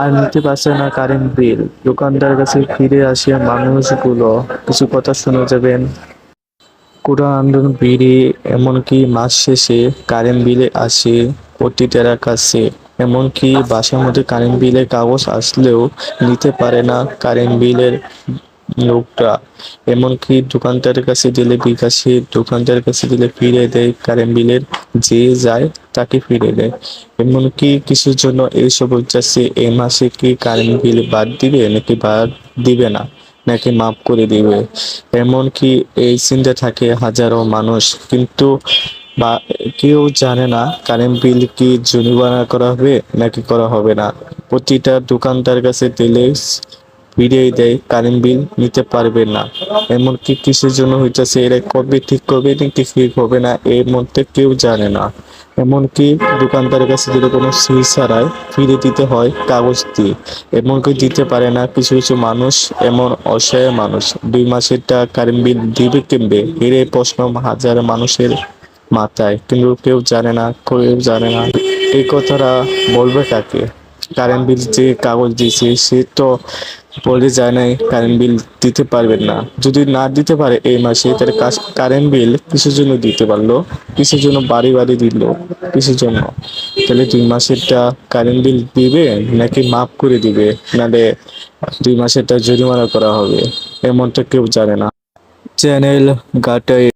আর নিতে পারছে না কারেন্ট বিল। দোকানদার কাছে ফিরে আসে মানুষগুলো কিছু কথা শুনে যাবেন। কোটা আন্দোলন বিড়ি, এমনকি মাস শেষে কারেন্ট বিলে আসে প্রতিটার কাছে। এমনকি বাসার মধ্যে কারেন্ট বিলের কাগজ আসলেও নিতে পারে না কারেন্ট বিলের লোকটা। এমনকি দোকানদারের কাছে দিলে বিকাশে দোকানদারের কাছে দিলে ফিরে দেয়, কারেন্ট বিলের যে যায় তাকে ফিরে দেয়। এমনকি কিছুর জন্য এইসব বলতেছে এই মাসে কি কারেন্ট বিল বাদ দিবে নাকি বাদ দিবে না? নাকি মাফ করে দিবে? এমনকি এই চিন্তা থাকে হাজারো মানুষ। কিন্তু বা, কেউ জানে না কারেন্ট বিল কি জরিমানা করা হবে নাকি করা হবে না। প্রতিটা দোকানদার কাছে দিলে ফিরিয়ে দেয়, কারেন্ট বিল নিতে পারবে না। এমনকি কিসের জন্য হইতেছে? এরা কবে ঠিক করবে নাকি ঠিক হবে না এর মধ্যে কেউ জানে না। এমনকি দোকানদারের কাছে যদি কোনো সি ছাড়াই ফিরে দিতে হয় কাগজ দিয়ে, এমনকি দিতে পারে না কিছু কিছু মানুষ, এমন অসহায় মানুষ। দুই মাসের টাকা কারেন্ট বিল দিবে কিনবে, এর প্রশ্ন হাজার মানুষের মাথায়। কিন্তু কেউ জানে না, কেউ জানে না এই কথাটা বলবে কাকে? কারেন্ট বিল যে কাগজ দিয়েছে, সে তো বলে যায় নাই কারেন্ট বিল দিতে পারবেন না। যদি না দিতে পারে এই মাসে, তাহলে কারেন্ট বিল কিসের জন্য দিতে পারল? কিসের জন্য বাড়ি বাড়ি দিল? কিসের জন্য? তাহলে দুই মাসেরটা কারেন্ট বিল দিবে নাকি মাফ করে দিবে? নাহলে দুই মাসেরটা জরিমানা করা হবে, এমনটা কেউ জানে না। চ্যানেল গাটাই